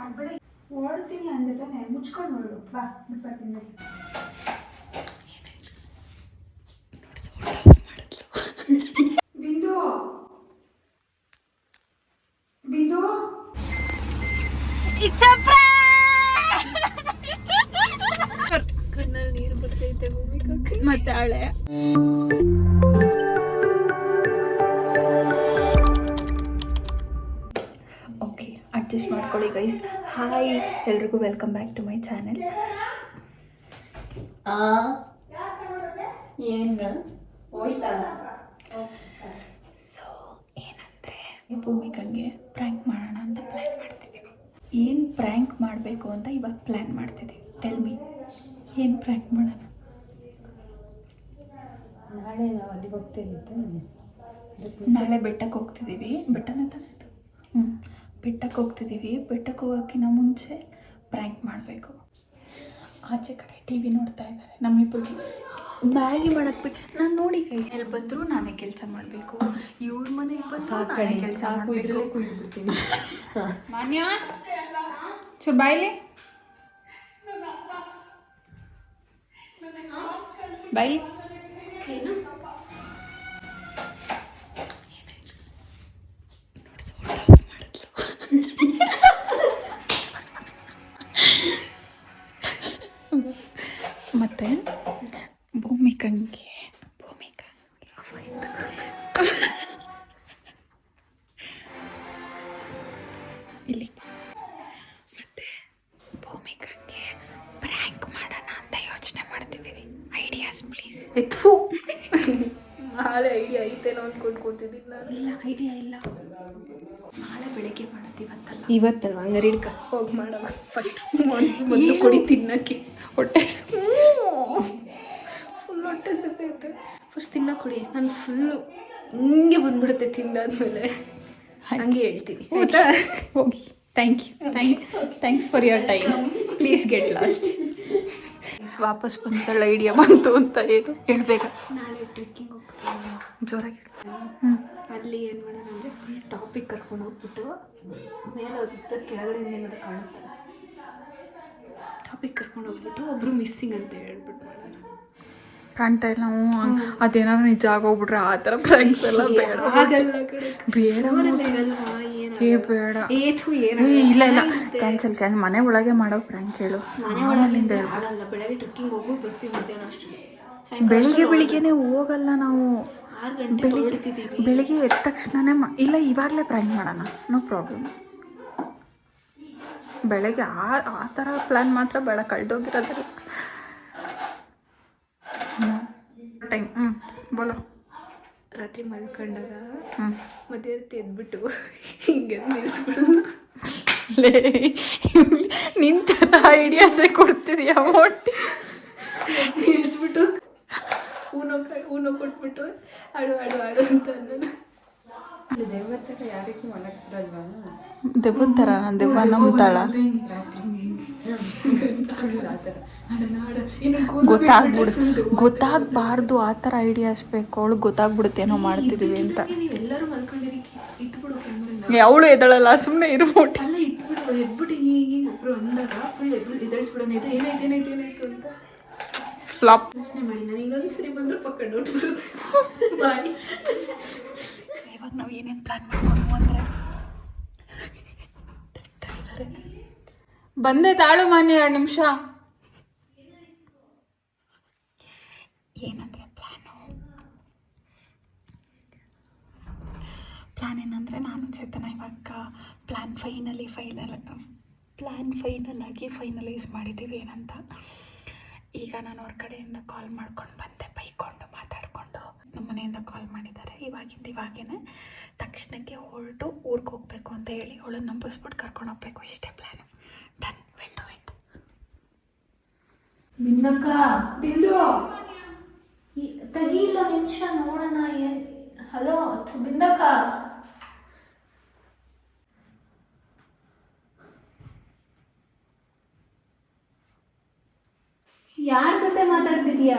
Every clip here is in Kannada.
ಆಡ್ಬೇಡ ಓಡ್ತೀನಿ ಅಂದೆ ತಾನೆ ಮುಚ್ಕೊಂಡು ಹೊರಡು ಬಾ ಬಿಟ್ಬರ್ತೀನಿ. ಅಡ್ಜಸ್ಟ್ ಮಾಡ್ಕೊಳ್ಳಿ ಗೈಸ್ ಹಾಯ್ ಎಲ್ರಿಗೂ welcome back to my channel ಏನು? ಸೊ ಏನಂದರೆ ಭೂಮಿಕಂಗೆ ಪ್ರ್ಯಾಂಕ್ ಮಾಡೋಣ ಅಂತ ಪ್ಲ್ಯಾನ್ ಮಾಡ್ತಿದ್ದೀವಿ ಏನು ಪ್ರ್ಯಾಂಕ್ ಮಾಡಬೇಕು ಅಂತ ಇವಾಗ ಪ್ಲ್ಯಾನ್ ಮಾಡ್ತಿದ್ದೀವಿ ಟೆಲ್ ಮಿ ಏನು ಪ್ರ್ಯಾಂಕ್ ಮಾಡೋಣ? ನಾಳೆ ನಾವು ಅಲ್ಲಿಗೆ ಹೋಗ್ತೇವೆ ನಾಳೆ ಬೆಟ್ಟಕ್ಕೆ ಹೋಗ್ತಿದ್ದೀವಿ ಬೆಟ್ಟನೇ ತಾನೆ ಹ್ಞೂ ಬೆಟ್ಟಕ್ಕೆ ಹೋಗ್ತಿದ್ದೀವಿ. ಬೆಟ್ಟಕ್ಕೆ ಹೋಗೋಕ್ಕಿಂತ ಮುಂಚೆ ಪ್ರ್ಯಾಂಕ್ ಮಾಡಬೇಕು. ಆಚೆ ಕಡೆ ಟಿ ವಿ ನೋಡ್ತಾ ಇದ್ದಾರೆ ನಮ್ಮಿಬ್ಬರಿಗೆ. ಮ್ಯಾಗಿ ಮಾಡಕ್ಕೆ ಬಿಟ್ಟು ನಾನು ನೋಡಿ ಎಲ್ಲಿ ಬಂದರೂ ನಾನೇ ಕೆಲಸ ಮಾಡಬೇಕು. ಇವ್ರ ಮನೆ ಬಂದು ನಾನೇ ಕೆಲಸ ಇದ್ರಲ್ಲೇ ಮಾಡಬೇಕು. ಕುಯ್ದು ಬಿಡ್ತೀನಿ ಮಾನ್ಯ ಚೂರು ಬಾಯ್ಲಿ ಮತ್ತು ಭೂಮಿಕಂಗೆ ಭೂಮಿಕ ಇಲ್ಲಿ ಮತ್ತೆ ಭೂಮಿಕಾಗೆ ಪ್ರ್ಯಾಂಕ್ ಮಾಡೋಣ ಅಂತ ಯೋಚನೆ ಮಾಡ್ತಿದ್ದೀವಿ. ಐಡಿಯಾಸ್ ಪ್ಲೀಸ್ ಎತ್ತು ನಾಳೆ ಐಡಿಯಾ ಐತೇನೋ ಅಂದ್ಕೊಂಡು ಕೂತಿದ್ದೀನಿ ನಾನು. ಇಲ್ಲ ಐಡಿಯಾ ಇಲ್ಲ. ನಾಳೆ ಬೆಳಿಗ್ಗೆ ಮಾಡ್ತೀವಂತಲ್ಲ ಇವತ್ತಲ್ವ? ಹಂಗಾರೆ ಹಿಡ್ಕ ಹೋಗಿ ಮಾಡೋಣ. ಫಸ್ಟ್ ಕೊಡಿ ತಿನ್ನಕ್ಕೆ. ಹೊಟ್ಟೆ ಹೊಟ್ಟೆ ಅಂತ. ಫಸ್ಟ್ ತಿನ್ನ ಕೊಡಿ. ನಾನು ಫುಲ್ಲು ಹಿಂಗೆ ಬಂದ್ಬಿಡುತ್ತೆ ತಿಂದಾದ್ಮೇಲೆ. ಹಂಗೆ ಹೇಳ್ತೀನಿ. ಆಯ್ತಾ? ಹೋಗಿ. Thank you thank thanks for your time please get lost ವಾಪಸ್ ಬಂತಲ್ಲ ಐಡಿಯಾ ಬಂತು ಅಂತ ಏನು ಹೇಳ್ಬೇಕಾ ನಾಳೆ ಟ್ರೆಕ್ಕಿಂಗ್ ಹೋಗ್ತೀನಿ ಜೋರಾಗಿ ಹ್ಞೂ ಅಲ್ಲಿ ಏನು ಮಾಡೋಣ ಅಂದರೆ ಫುಲ್ ಟಾಪಿಕ್ ಕರ್ಕೊಂಡು ಹೋಗ್ಬಿಟ್ಟು ಮೇಲೆ ಹೋದ ಕೆಳಗಡೆಯಿಂದ ಏನಾದ್ರು ಕಾಣುತ್ತೆ ಟಾಪಿಕ್ ಕರ್ಕೊಂಡು ಹೋಗ್ಬಿಟ್ಟು ಒಬ್ಬರು ಮಿಸ್ಸಿಂಗ್ ಅಂತ ಹೇಳ್ಬಿಟ್ಟು ಕಾಣ್ತಾ ಇಲ್ಲ. ಹ್ಞೂ ಅದೇನಾದ್ರು ನಿಜ ಆಗೋಗ್ಬಿಟ್ರೆ ಆ ಥರ ಫ್ರೆಂಡ್ಸ್ ಎಲ್ಲ ಬೇಡ. ಬೇಡ. ಏ ಬೇಡ. ಇಲ್ಲ ಇಲ್ಲ. ಕ್ಯಾನ್ಸಲ್ ಕ್ಯಾನ್ ಮನೆ ಒಳಗೆ ಮಾಡೋ ಪ್ರ್ಯಾಂಕ್ ಹೇಳು. ಮನೆ ಒಳಗಿಂದ ಆಗಲ್ಲ. ಬೆಳಗ್ಗೆ ಟ್ರೆಕ್ಕಿಂಗ್ ಹೋಗ್ಬಿಟ್ಟು ಬರ್ತೀವಿ ಬೆಳಿಗ್ಗೆ ಬೆಳಿಗ್ಗೆನೆ ಹೋಗಲ್ಲ ನಾವು. ಬೆಳಿಗ್ಗೆ ಬೆಳಿಗ್ಗೆ ಎದ್ದ ತಕ್ಷಣನೇ ಇಲ್ಲ ಇವಾಗಲೇ ಪ್ರ್ಯಾಂಕ್ ಮಾಡೋಣ. ನೋ ಪ್ರಾಬ್ಲಮ್ ಬೆಳಗ್ಗೆ ಆ ಆ ಥರ ಪ್ಲ್ಯಾನ್ ಮಾತ್ರ ಬೇಡ. ಕಳೆದೋಗಿರೋದ್ರ ಟೈಮ್ ಹ್ಞೂ ಬೋಲೋ. ರಾತ್ರಿ ಮಲ್ಕೊಂಡಾಗ ಹ್ಞೂ ಮಧ್ಯಾಹ್ನ ಎದ್ಬಿಟ್ಟು ಹಿಂಗೆ ನಿಲ್ಸ್ಬಿಡೋದು. ಲೇ ನಿಂತ ಐಡಿಯಾಸೇ ಕೊಡ್ತಿದೀಯ ಒಟ್ಟು ನಿಲ್ಸ್ಬಿಟ್ಟು ಊನೋ ಕ ಊನೋ ಕೊಟ್ಬಿಟ್ಟು ಆಡು ಆಡು ಆಡು ಅಂತ ಅನ್ನೋಣ ದೆವ್ವದ ಥರ ನಾನು ದೆವ್ವ ನಂಬ್ತಾಳ ಗೊತ್ತಾಗ್ಬಿಡ್ತು ಗೊತ್ತಾಗಬಾರ್ದು ಆ ಥರ ಐಡಿಯಾಸ್ ಬೇಕು. ಅವಳು ಗೊತ್ತಾಗ್ಬಿಡುತ್ತೆ ಏನೋ ಮಾಡ್ತಿದೀವಿ ಅಂತ. ಅವಳು ಎದಳಲ್ಲ ಸುಮ್ಮನೆ ಇರ್ಬಿಟ್ಟು ಅಂತ. ಫ್ಲಾಪ್. ಯೋಚನೆ ಮಾಡಿ ನಾನು ಇನ್ನೊಂದ್ಸರಿ ಬಂದ್ರು ಪಕ್ಕ ಡೌಟ್ ಬರುತ್ತೆ. ಪ್ಲಾನ್ ಮಾಡ್ಕೊಂಡು ಅಂದರೆ ಬಂದೆ ತಾಳು ಮಾನ್ಯ ಎರಡು ನಿಮಿಷ. ಏನಂದರೆ ಪ್ಲ್ಯಾನು ಪ್ಲ್ಯಾನ್ ಏನಂದರೆ ನಾನು ಚೇತನ ಇವಾಗ plan finally final plan final ಆಗಿ ಫೈನಲೈಸ್ ಮಾಡಿದ್ದೀವಿ ಏನಂತ. ಈಗ ನಾನು ಅವ್ರ ಕಡೆಯಿಂದ ಕಾಲ್ ಮಾಡ್ಕೊಂಡು ಬಂದೆ, ಬೈಕೊಂಡು ನಮ್ಮ ಮನೆಯಿಂದ ಕಾಲ್ ಮಾಡಿದ್ದಾರೆ. ಇವಾಗಿಂದ ಇವಾಗೇನೆ ತಕ್ಷಣಕ್ಕೆ ಹೊರಟು ಊರಿಗೆ ಹೋಗಬೇಕು ಅಂತ ಹೇಳಿ ಅವಳನ್ನು ನಂಬಿಸ್ಬಿಟ್ಟು ಕರ್ಕೊಂಡು ಹೋಗ್ಬೇಕು. ಇಷ್ಟೇ ಪ್ಲ್ಯಾನು ಡನ್ ವೆಂಟು ವೆಂಟ್ ಬಿಂದಕ್ಕ. ಬಿಂದು! ತೆಗಿಲ್ಲ ನಿಮಿಷ ನೋಡೋಣ. ಏನು ಹಲೋ ಬಿಂದಕ್ಕ. ಯಾರ ಜೊತೆ ಮಾತಾಡ್ತಿದ್ಯಾ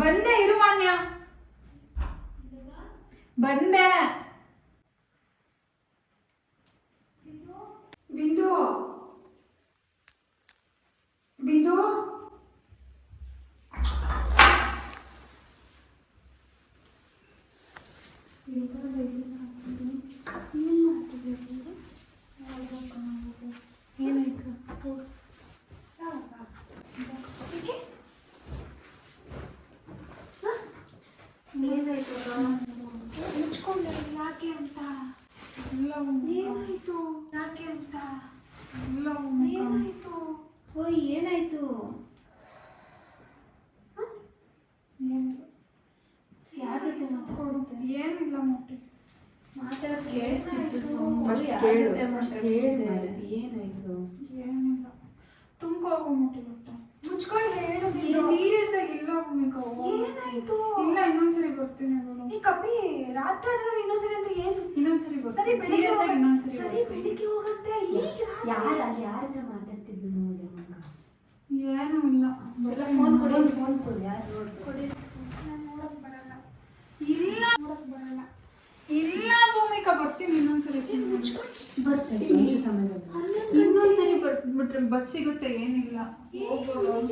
ಬಂದೆ ಇರು ಮಾನ್ಯ ಬಂದೆ ಬಿಂದು ಬಿಂದು ಏನಾಯ್ತು ಮುಚ್ಕೊಂಡೆ ಯಾಕೆ ಅಂತ ಏನಾಯ್ತು ಯಾಕೆ ಅಂತ ಏನಾಯ್ತು ಓಯ್ ಏನಾಯ್ತು ಯಾರ ಜೊತೆ ಮಾತಾಡ್ತಿದ್ದೆ ಏನಿಲ್ಲ ಮೊಟ್ಟೆ ಮಾತಾಡೋದು ಕೇಳಿಸ್ತಿತ್ತು First ಯಾರ ಕೇಳು, ಜೊತೆ first ಮಾತಾಡ್ತಿದ್ದೆ? ಕೇಳು ಏನಾಯ್ತು ಏನಿಲ್ಲ ತುಂಬ ಹೋಗ್ಬಿಟ್ಟು ಮೊಟ್ಟೆ ಮುಚ್ಕೊಂಡು ಹೇಳು ಸೀರಿಯಸ್ ಆಗಿ ಇಲ್ಲ ಭೂಮಿಕಾ ಏನಾಯ್ತು ಇಲ್ಲ ಇನ್ನೊಂದ್ಸರಿ ಬರ್ತೀನಿ ಈ ರಾತ್ರಿ ಇನ್ನೊಂದ್ಸರಿ ಅಂತ ಏನು ಇನ್ನೊಂದ್ಸರಿ ಸರಿ ಬರ್ತೀನಿ ಬೆಳಿಗ್ಗೆ ಸೀರಿಯಸ್ ಆಗಿ ಹೋಗತ್ತೆ. ಇನ್ನೊಂದ್ಸರಿ ಸರಿ ಬರ್ತೀನಿ. ಬೆಳಿಗ್ಗೆ ಹೋಗತ್ತೆ ಈಗ ಯಾರ ಯಾರ ಹತ್ರ ಮಾತಾಡ್ತಿದ್ಲು ನೋಡಿ ಮಗ ಏನೂ ಇಲ್ಲ ಎಲ್ಲ ಫೋನ್ ಕೊಡಿ ಫೋನ್ ಕೊಡಿ ಯಾರು ನೋಡ್ಕೊಡಿ ನಾನು ನೋಡಕ್ ಬರಲ್ಲ ಇಲ್ಲ ನೋಡಕ್ ಬರಲ್ಲ ಇಲ್ಲ ಭೂಮಿಕಾ ಬರ್ತೀನಿ ಇನ್ನೊಂದ್ಸರಿ. ಬರ್ತಾರೆ ಇನ್ನೊಂದ್ಸರಿ ಬರ್ಬಿಟ್ರೆ ಬಸ್ ಸಿಗುತ್ತೆ ಏನಿಲ್ಲ.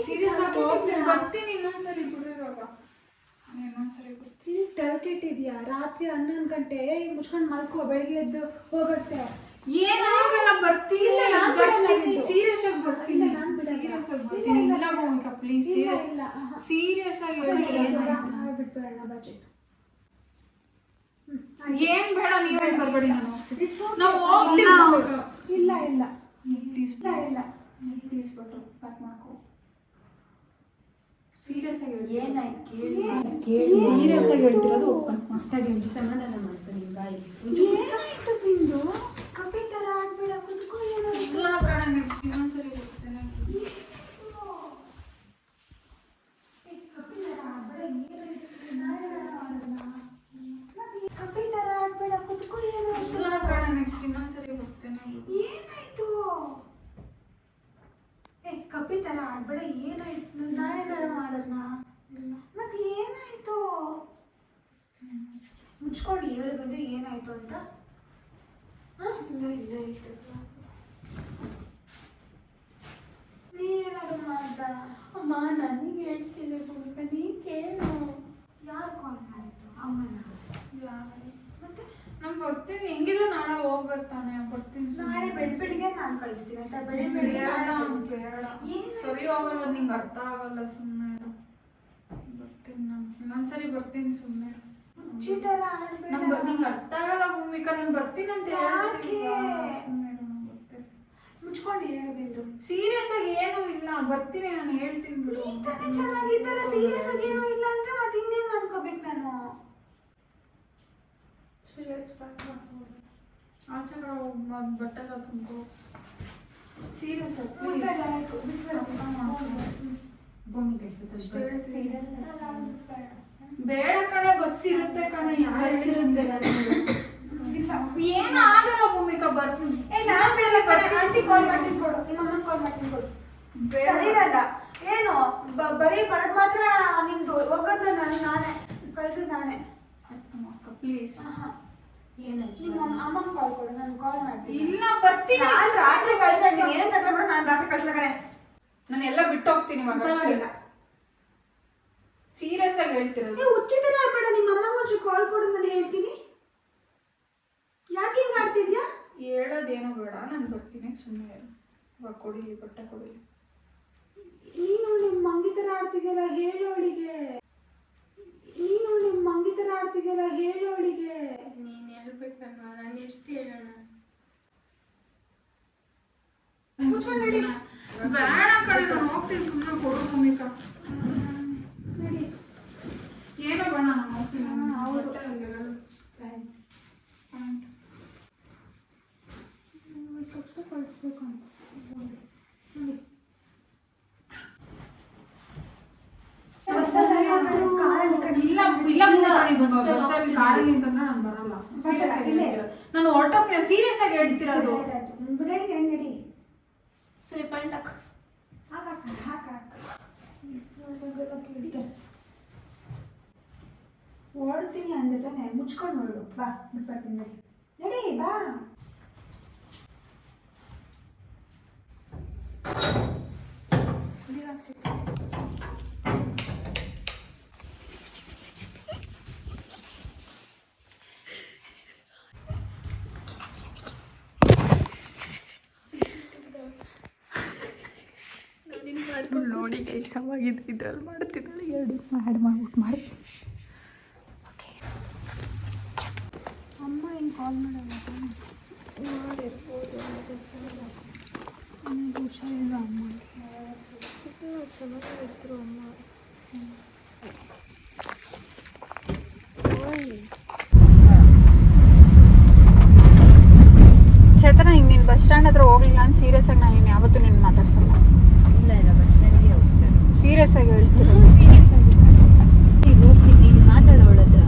ಸೀರಿಯಸ್ ಆಗಿ ಹೋಗ್ತೀನಿ ಬರ್ತೀನಿ ಇನ್ನೊಂದ್ಸರಿ ಬಿಡು ಇವಾಗ. ಇನ್ನೊಂದ್ಸರಿ ಬರ್ತೀನಿ. ಇಲ್ಲಿ ತಲೆಕೆಟ್ಟಿದ್ಯಾ ರಾತ್ರಿ ಹನ್ನೊಂದು ಗಂಟೆ? ಏ ಮುಚ್ಕೊಂಡು ಮಲ್ಕೋ ಬೆಳಿಗ್ಗೆ ಎದ್ದು ಹೋಗುತ್ತೆ. ಏನಾಗಲ್ಲ ಬರ್ತಿಲ್ಲ ನಾನ್ ಬರ್ತೀನಿ. ಸೀರಿಯಸ್ ಆಗಿ ಬರ್ತೀನಿ. ಸೀರಿಯಸ್ ಆಗಿ ಇಲ್ಲ, ಬರ್ತೀನಿ. ಪ್ಲೀಸ್ ಸೀರಿಯಸ್ ಇಲ್ಲ, ಸೀರಿಯಸ್ ಆಗಿ ಹೇಳ್ತೀನಿ. ಬಿಟ್ಬಿಡೋಣ ಬಜೆಟ್ ಏನ್ ಬೇಡ ನೀವೇ ಬರ್ಬೇಡಿ ನಾನು. ನಾವು ಹೋಗ್ತೀವಿ ಇಲ್ಲ. ಇಲ್ಲ ಪ್ಲೀಸ್ ಇಲ್ಲ ಇಲ್ಲ. ಪ್ಲೀಸ್ ಬಿಟ್ರು ಕಟ್ ಮಾಡ್ಕೊ. ಸೀರಿಯಸ್ ಆಗಿ. ಏನಾಯ್ತು? ಕೇಳಿ ಸೀರಿಯಸ್ ಆಗಿ ಹೇಳ್ತಿರೋದು ಮಾತಾಡಿ ಒಂದು ಸಮಾಧಾನ ಮಾಡ್ತಾರೆ ಬಾಯಿ. ಏನಾಯ್ತು ತಿಂದು ಕಪಿ ತರ ಆಡ್ಬೇಡ ಕುತ್ಕೋ ಏನಾಯ್ತು ಇಲ್ಲ ಕಣ ನೆಕ್ಸ್ಟ್ ಇನ್ನೊಂದ್ಸರಿ ಹೋಗ್ತೇನೆ ಏ, ಕಪ್ಪಿ ತರ ಆಡ್ಬೇಡ ಏನಾಯ್ತು ನಾಳೆ ನಾಳೆ ಮಾಡೋಣ. ಮತ್ತೆ ಈ ಕಪ್ಪಿ ತರ ಆಡ್ಬೇಡ ಕುತ್ಕೋ ಏನಾಯ್ತು ಇಲ್ಲ ಕಣ ನೆಕ್ಸ್ಟ್ ಇನ್ನೊಂದ್ಸರಿ ಹೋಗ್ತೇನೆ ಏನಾಯ್ತು ಏ ಕಪ್ಪಿ ತರ ಆಡ್ಬೇಡ ಏನಾಯ್ತು ನಾಳೆ ನಾಳೆ ಮಾಡೋಣ ಮತ್ತೆ ಏನಾಯ್ತು ಮುಚ್ಕೊಂಡು ಹೇಳು ಬಂದು ಏನಾಯ್ತು ಅಂತ ಹ? ಇಲ್ಲ ಇಲ್ಲ ಇತ್ತು ನೀ ಏನಾದ್ರು ಮಾಡ್ದ ಅಮ್ಮ ನನಗೆ ಹೇಳ್ತಿಲ್ಲ ಭೂಮಿಕಾ ನೀ ಕೇಳು ಯಾರು ಕಾಲ್ ಮಾಡಿದ್ದು ಅಮ್ಮನ ಮತ್ತೆ ಬರ್ತೀನಿ ಹೆಂಗಿದ್ರು ನಾಳೆ ಹೋಗ್ಬೇಕು ತಾನೇ ಸುಮ್ನೆ. ನಾಳೆ ಬೆಳ್ ಬೆಳಿಗ್ಗೆ ನಾನು ಕಳಿಸ್ತೀನಿ ಆಯ್ತಾ? ಬೆಳ್ ಬೆಳಿಗ್ಗೆ ಬೇಡ ನಾನೇ ಕಳಿಸ್ತೀನಿ. ಏನು? ಸರಿ ಹೋಗಲ್ಲ ನಿಂಗೆ ಅರ್ಥ ಆಗಲ್ಲ ಸುಮ್ಮನೆ ಬರ್ತೀನಿ ನಾನು. ಇನ್ನೊಂದ್ಸರಿ ಬರ್ತೀನಿ ಸುಮ್ಮನೆ ಮುಚ್ಚಿತರ ನಂಗೆ ನಿಂಗೆ ಅರ್ಥ ಆಗಲ್ಲ ಭೂಮಿಕಾ ನಾನು ಬರ್ತೀನಿ ಅಂತ ಯಾಕೆ? ಮುಚ್ಕೊಂಡು ಹೇಳು ಬಿಂದು. ಸೀರಿಯಸ್ ಆಗಿ ಏನೂ ಇಲ್ಲ ಬರ್ತೀನಿ ನಾನು ಹೇಳ್ತೀನಿ ಬಿಡು. ಚೆನ್ನಾಗಿದ್ದಲ್ಲ ಸೀರಿಯಸ್ ಆಗಿ ಏನು ಇಲ್ಲ ಅಂದ್ರೆ ಮತ್ತೆ ಇನ್ನೇನು ಅನ್ಕೋಬೇಕು ನಾನು? ಸೀರಿಯಸ್ ಆಚೆ ಕಡೆ ಹೋಗ್ ಮತ್ತ್ ಬಟ್ಟೆ ಎಲ್ಲ ತುಂಬ್ಕೊ ಸೀರಿಯಸ್ ಎಷ್ಟೊತ್ತು ಬೇಡ ಕಣೆ ಬಸ್ ಇರುತ್ತೆ ಕಣೆ ಬಸ್ ಇರುತ್ತೆ ಏನು ಏನಾಗಲ್ಲ ಭೂಮಿಕಾ ಬರ್ತೀನಿ ಏ ನಾನು ಆಂಟಿ ಕಾಲ್ ಮಾಡ್ತೀನಿ ಕೊಡು ನಿಮ್ಮ ಕಾಲ್ ಮಾಡ್ತೀನಿ ಕೊಡು ಏನು ಬರೀ ಬರೋದು ಮಾತ್ರ ನಿಮ್ದು ಹೋಗೋದು ನಾನು ನಾನೇ ಕಳ್ಸೋದು ನಾನೇ ಪ್ಲೀಸ್ ಆಹಾ. ನಿಮ್ಮ ಅಮ್ಮನ ಕಾಲ್ ಕೊಡು ನಾನು ಕಾಲ್ ಮಾಡ್ತೀನಿ. ಇಲ್ಲ ಬರ್ತೀನಿ. ನಾನು ರಾತ್ರಿ ಕಳ್ಸೋಣ ಏನು ಚಕ್ರ ಬಿಡು ನಾನು ರಾತ್ರಿ ಕಳ್ಸಲ್ಲ ನಾನು ಎಲ್ಲ ಬಿಟ್ಟು ಹೋಗ್ತೀನಿ ಪರವಾಗಿಲ್ಲ. ಸೀರಿಯಸ್ ಆಗಿ ಹೇಳ್ತಿರೋದು. ಏ ಉಚಿತರ ಬೇಡ ನಿಮ್ಮ ಅಮ್ಮಂಗೆ ಒಂಚೂರು ಕಾಲ್ ಕೊಡು ನಾನು ಹೇಳ್ತೀನಿ. ಯಾಕೆ ಹಿಂಗೆ ಆಡ್ತಿದ್ಯಾ? ಹೇಳೋದೇನೋ ಬೇಡ ನಾನು ಬರ್ತೀನಿ ಸುಮ್ಮನೆ ಇವಾಗ ಕೊಡಿಲಿ ಬಟ್ಟೆ ಕೊಡಿಲಿ. ನೀನು ನಿಮ್ಮ ಮಂಗಿ ಥರ ಆಡ್ತಿದ್ಯಲ್ಲ ಹೇಳು ಅವಳಿಗೆ. ನೀನು ನಿಮ್ಮ ಮಂಗಿ ಥರ ಆಡ್ತಿದ್ಯಲ್ಲ ಹೇಳು ಅವಳಿಗೆ. ನೀನು ಹೇಳ್ಬೇಕಲ್ವ? ನಾನು ಎಷ್ಟು ಹೇಳೋಣ? ಬೇಡ ಕಡೆ ನಾನು ಹೋಗ್ತೀನಿ ಸುಮ್ಮನೆ ಕೊಡು ಭೂಮಿಕ. ನಡಿ. ಏನೋ ಬಣ್ಣ ನಾನು ಹೋಗ್ತೀನಿ? ಹೌದು. ಹೇಳ್ತಿರೋದು ನಡಿ ನಡಿ ನಡಿ ಸರಿ ಪಾಯಿಂಟ್ ಹಾಕು ಹಾಕ ಹಾಕ ಓಡ್ತೀನಿ ಅಂದೆ ತಾನೆ ಮುಚ್ಕೊಂಡು ಓಡು ಬಾ ಬಿಟ್ಬರ್ತೀನಿ ನಡಿ ಬಾ ನೀರು ಹಾಕ್ಸಿ ಚಿಕ್ಕ ನೋಡಿ ಗೈಸವಾಗಿದ್ದು ಇದ್ರಲ್ಲಿ ಮಾಡ್ತಿದ್ದಾಳೆ ಎರಡು. ಮಾಡಿ ಮಾಡ್ಬಿಟ್ಟು ಮಾಡಿ. ಓಕೆ ಅಮ್ಮ ಹಿಂಗೆ ಕಾಲ್ ಮಾಡಲ್ಲ ಮಾಡಿರ್ಬೋದು ನನಗೆ ಹುಷಾರಿಲ್ಲ ಅಮ್ಮ. ಚೆನ್ನಾಗಿದ್ರು ಅಮ್ಮ ಚೇತನ ಈಗ ನೀನು ಬಸ್ ಸ್ಟ್ಯಾಂಡ್ ಹತ್ರ ಹೋಗ್ಲಿಲ್ಲ ನಾನು ಸೀರಿಯಸ್ ಆಗಿ ನಾನು ಯಾವತ್ತೂ ನಿನ್ನ ಮಾತಾಡ್ಸಲ್ಲ ಇಲ್ಲ ಇಲ್ಲ ಬಸ್ ಸ್ಟ್ಯಾಂಡ್ಗೆ ಹೋಗ್ತಾರೆ ಸೀರಿಯಸ್ ಆಗಿ ಹೇಳ್ತೀನಿ ಸೀರಿಯಸ್ ಆಗಿ ಈಗ ಹೋಗ್ತಿದ್ದೀನಿ ಮಾತಾಡೋಳ ಹತ್ರ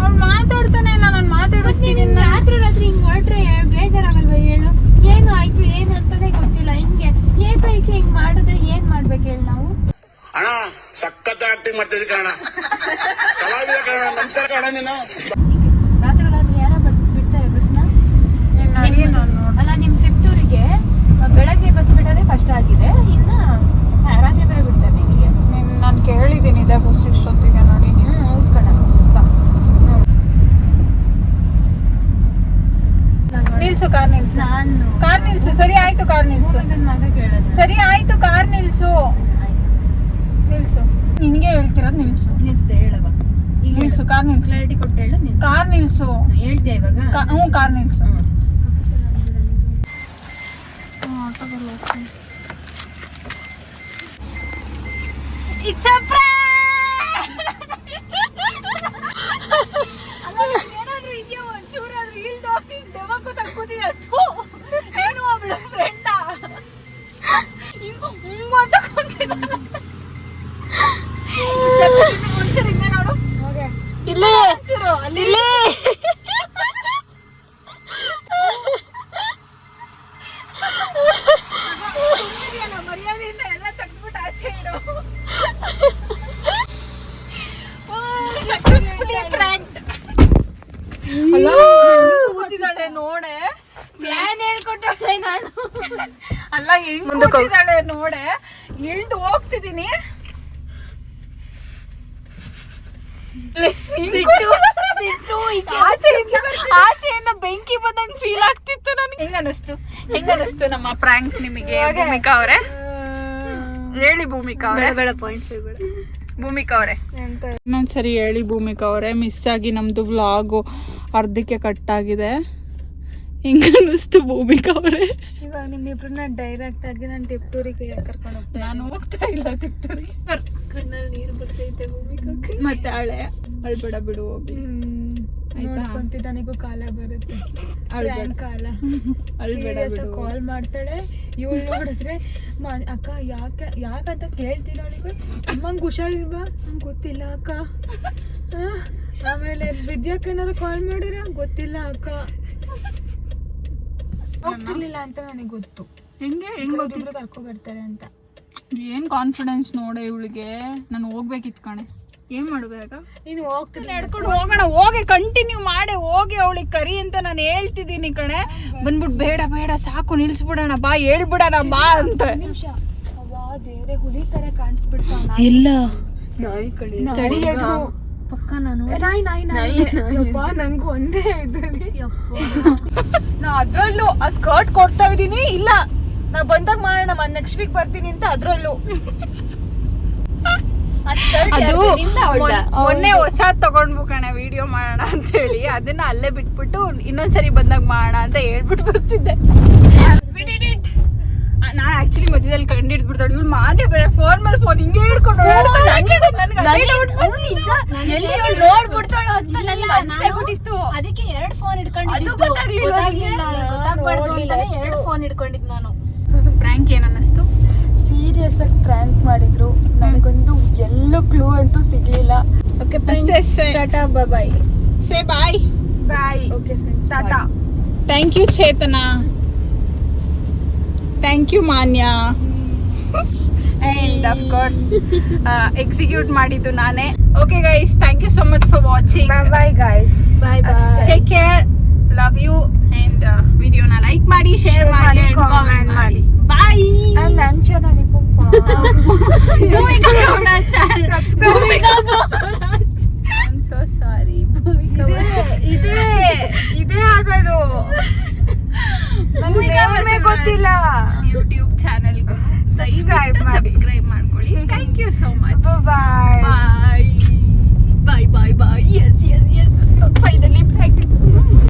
ಅವ್ನು ಮಾತಾಡ್ತಾನೆ ಇಲ್ಲ ನಾನು ಮಾತಾಡಿಸ್ತೀನಿ ರಾತ್ರಿ ರಾತ್ರಿ ಹಿಂಗ್ ಹೊರಟ್ರೆ ಬೇಜಾರಾಗಲ್ವಾ ಹೇಳು ಏನು ಆಯ್ತು ಏನು ಅಂತಾನೆ ಗೊತ್ತಿಲ್ಲ ಹಿಂಗೆ ಏಕೈಕಿ ಹಿಂಗ್ ಮಾಡಿದ್ರೆ ಏನ್ ಮಾಡ್ಬೇಕು ಹೇಳು ನಾವು ಅಣ್ಣ ಸಖತ್ ಆಕ್ಟಿಂಗ್ ಮಾಡ್ತಿದ್ದೆ ಕಾರಣ. ಕಲಾವಿದ ಕಣ ನಮಸ್ಕಾರ ಕಾರಣ ನೀನು. ರಾತ್ರಿ ರಾತ್ರಿ ಯಾರೋ ಬಿಡ್ತಾರೆ ಬಸ್ನ? ಅಲ್ಲ ನಿಮ್ ತಿಪ್ಟೂರಿಗೆ ಬೆಳಗ್ಗೆ ಬಸ್ ಬಿಡೋದೇ ಕಷ್ಟ ಆಗಿದೆ. ಇನ್ನ ರಾತ್ರಿ ಬೇರೆ ಬಿಡ್ತಾರೆ ನಿಮಗೆ. ನಾನು ಕೇಳಿದ್ದೀನಿ ಇದೆ ಬಸ್ ಇಷ್ಟೊತ್ತಿಗೆ ನೋಡಿ ನೀವು. ಹೌದ್ ಕಣ. ನಿಲ್ಸು ಕಾರ್ ನಿಲ್ಸು. ನಾನು ಕಾರ್ ನಿಲ್ಸು ಸರಿ ಆಯ್ತು ಕಾರ್ ನಿಲ್ಸು. ಸರಿ ಆಯ್ತು ಕಾರ್ ನಿಲ್ಸು. ಆಯ್ತು ನಿಲ್ಸು. ನಿನಗೆ ಹೇಳ್ತಿರೋದು ನಿಲ್ಸು. ನಿಲ್ಸ್ದೆ ಹೇಳವ ಈಗ ನಿಲ್ಸು ಕಾರ್ ನಿಲ್ಸು. ಕ್ಲಾರಿಟಿ ಕೊಟ್ಟು ಹೇಳು ನಿಲ್ಸು. ಕಾರ್ ನಿಲ್ಸು. ಹೇಳ್ತೀಯ ಇವಾಗ. ಕಾ- ಹ್ಞೂ ಕಾರ್ ನಿಲ್ಸು. ಇಟ್ಸ್ ಏನಾದ್ರೂ ಇದೆಯೋ ಒಂಚೂರಾದ್ರೂ ಇಲ್ದು ಹೋಗ್ತಿದ್ದೆ ದೆವ್ವಕ್ಕೂ ತಕ್ಕೋತಿದ್ದೆ ಏನು ಅವಳ ಫ್ರೆಂಡಾ ಹಿಂಗ್ ಹಿಂಗ್ ಮಾಡ್ತಾ ಕುಂತಿದ್ದಾಳೆ. ಒಂಚೂರು ಹಿಂಗೆ ನೋಡು ಇಲ್ಲೇ ಒಂಚೂರು ಅಲ್ಲಿ ಸುಮ್ನಿದ್ಯಲ್ಲ, ಮರ್ಯಾದೆಯಿಂದ ಎಲ್ಲ ತೆಗ್ದ್ಬಿಟ್ಟು ಆಚೆ ಇಡು ಸಕ್ಸಸ್ಫುಲಿ ಪ್ರಾಂಕ್ಡ್ ಅಲ್ಲ ಕೂತಿದ್ದಾಳೆ ನೋಡೆ ಪ್ಲಾನ್ ಹೇಳ್ಕೊಟ್ಟೆ ನಾನು. ಅಲ್ಲ ಹೆಂಗ್ ಕೂತಿದ್ದಾಳೆ ನೋಡೆ. ಇಳ್ದು ಈಗ ಆಚೆಯಿಂದ ಆಚೆಯಿಂದ ಬೆಂಕಿ ಬಂದಂಗ್ ಫೀಲ್ ಆಗ್ತಿತ್ತು ನನಗೆ. ಹೆಂಗ ಅನಿಸ್ತು ಹೆಂಗ ಅನಿಸ್ತು ನಮ್ಮ ಪ್ರಾಂಕ್ ನಿಮಗೆ ಭೂಮಿಕಾ ಅವರೇ? ಹೇಳಿ ಭೂಮಿಕಾ ಅವರೇ. ಬೇಡ ಪಾಯಿಂಟ್ಸ್ ಬೇಡ ಭೂಮಿಕಾ ಅವರೇ. ಇನ್ನೊಂದ್ಸರಿ ಹೇಳಿ ಭೂಮಿಕಾ ಅವರೇ ಮಿಸ್ ಆಗಿ ನಮ್ದು ವ್ಲಾಗು ಅರ್ಧಕ್ಕೆ ಕಟ್ ಆಗಿದೆ. ಹಿಂಗ ಅನ್ನಿಸ್ತು ಭೂಮಿಕಾ ಅವರೇ? ಇವಾಗ ನಿಮ್ಮಿಬ್ರನ್ನ ಡೈರೆಕ್ಟ್ ಆಗಿ ನಾನು ಟಿಪ್ಟೂರಿಗೆ ಕರ್ಕೊಂಡು ಹೋಗ್ತೇನೆ ನಾನು ಹೋಗ್ತಾ ಇಲ್ಲ ತಿಪ್ಟೂರಿಗೆ. ಕಣ್ಣಲ್ಲಿ ನೀರು ಬರ್ತೈತೆ ಭೂಮಿಕಾ ಮತ್ತೆ ಹಳೆ? ಅಳ್ಬೇಡ ಬಿಡು ಹೋಗಿ ನೋಡ್ಕೊಂತಿದ್ದಾನಿಗೂ ಕಾಲ ಬರುತ್ತೆ. ಅಳ್ಬೇಡ. ಕಾಲ. ಅಳ್ಬೇಡ ಬಿಡು. ಕಾಲ್ ಮಾಡ್ತಾಳೆ. ಇವಳು ನೋಡಿದ್ರೆ ಮ- ಅಕ್ಕ ಯಾಕೆ ಯಾಕಂತ ಕೇಳ್ತೀನಿ ಅವಳಿಗೆ ಅಮ್ಮಂಗೆ ಹುಷಾರಿಲ್ವಾ ನಂಗೆ ಗೊತ್ತಿಲ್ಲ ಅಕ್ಕ. ಆ, ಆಮೇಲೆ ವಿದ್ಯಾಕ್ಕೇನಾದ್ರು ಕಾಲ್ ಮಾಡಿದ್ರೆ ಗೊತ್ತಿಲ್ಲ ಅಕ್ಕ. ಹೋಗ್ತಿರ್ಲಿಲ್ಲ ಅಂತ ನನಗೆ ಗೊತ್ತು. ಹೆಂಗೆ ಹೆಂಗ್ ಗೊತ್ತಿಲ್ಲ ಇಬ್ರು ಕರ್ಕೊ ಬರ್ತಾರೆ ಅಂತ. ಏನ್ ಕಾನ್ಫಿಡೆನ್ಸ್ ನೋಡೆ ಇವಳಿಗೆ? ನಾನು ಹೋಗ್ಬೇಕಿತ್ತು ಕಣೆ. ಏನ್ ಮಾಡ್ಬೇಕ ನೀನು ಹೋಗ್ತೀನಿ ನಡ್ಕೊಂಡು ಹೋಗೋಣ ಹೋಗಿ ಕಂಟಿನ್ಯೂ ಮಾಡಿ ಹೋಗಿ ಅವಳಿಗೆ ಕರಿ ಅಂತ ನಾನು ಹೇಳ್ತಿದ್ದೀನಿ ಕಣೆ. ಬಂದ್ಬಿಟ್ಟು ಬೇಡ ಬೇಡ ಸಾಕು ನಿಲ್ಸ್ಬಿಡೋಣ ಬಾ ಹೇಳ್ಬಿಡೋಣ ಬಾ ಅಂತ. ನಿಮಿಷ. ಅವಾ ದೇವ್ರೆ ಹುಲಿ ತರ ಕಾಣಿಸ್ಬಿಡ್ತಾವ ಇಲ್ಲ. ನಾಯಿ ಕಳಿ ತಡಿಯೋದು. ಪಕ್ಕ ನಾನು. ನಾಯಿ ನಾಯಿ ನಾಯಿ. ಯಪ್ಪ ನಂಗೂ ಒಂದೇ ಇದ್ರಲ್ಲಿ. ನಾ ಅದ್ರಲ್ಲೂ ಆ ಸ್ಕರ್ಟ್ ಕೊಡ್ತಾ ಇದೀನಿ ಇಲ್ಲ ನಾ ಬಂದಾಗ ಮಾಡೋಣ ನೆಕ್ಸ್ಟ್ ವೀಕ್ ಬರ್ತೀನಿ ಅಂತ ಅದ್ರಲ್ಲೂ. ಅದು? ಮೊನ್ನೆ ಹೊಸ ತಗೊಂಡ್ಬು ಕಣ ವಿಡಿಯೋ ಮಾಡೋಣ ಅಂತ ಹೇಳಿ. ಅದನ್ನ ಅಲ್ಲೇ ಬಿಟ್ಬಿಟ್ಟು ಇನ್ನೊಂದ್ಸರಿ ಬಂದಾಗ ಮಾಡೋಣ ಅಂತ ಹೇಳ್ಬಿಟ್ಟು ಬರ್ತಿದ್ದೆ. ನಾನು ಆಕ್ಚುಲಿ ಮಧ್ಯದಲ್ಲಿ ಕಂಡು ಹಿಡ್ಬಿಡ್ತಾಳೆ ಇವ್ಳು ಮಾಡಿ ಬೇರೆ ಫೋನ್ ಮೇಲೆ ಫೋನ್ ಹಿಂಗೆ ಹಿಡ್ಕೊಂಡು ನೋಡ್ಬಿಡ್ತಾಳು ಅಂತ ನನಗೆ ಅದಕ್ಕೆ ಎರಡು ಫೋನ್ ಹಿಡ್ಕೊಂಡು ಅದು ಗೊತ್ತಾಗ್ಲಿಲ್ಲ? ಗೊತ್ತಾಗ್ಬಾರ್ದು ಅಂತಾನೆ ಎರಡು ಫೋನ್ ಹಿಡ್ಕೊಂಡಿದ್ದು ನಾನು. ಪ್ರ್ಯಾಂಕ್ ಏನ್ ಅನ್ನಿಸ್ತು? ಸೀರಿಯಸ್ ಆಗಿ ಪ್ರ್ಯಾಂಕ್ ಮಾಡಿದ್ರು. ನನಗೊಂದು ಎಲ್ಲೂ ಕ್ಲೂ ಅಂತೂ ಸಿಗ್ಲಿಲ್ಲ. Okay tata bye say bye bye okay friends tata thank you Chetana. Thank you Manya and of course execute ಮಾಡಿದ್ದು ನಾನೇ okay guys thank you so much for watching bye guys bye bye take care love you and ವಿಡಿಯೋನ ಲೈಕ್ ಮಾಡಿ ಶೇರ್ Share ಮಾಡಿ ಮಾಡಿ, ಕಾಮೆಂಟ್ comment ಮಾಡಿ ಬಾಯ್ ನನ್ನ ಚಾನಲಿಗೂ ಸೋ ಸಾರಿ ಇದೇ ಇದೇ ಆಗೋದು ನನಗೆ ಗೊತ್ತಿಲ್ಲ. ಯೂಟ್ಯೂಬ್ ಚಾನೆಲ್ ಸಬ್ಸ್ಕ್ರೈಬ್ ಸಬ್ಸ್ಕ್ರೈಬ್ ಮಾಡ್ಕೊಳ್ಳಿ. Thank you so much bye bye bye bye yes yes yes finally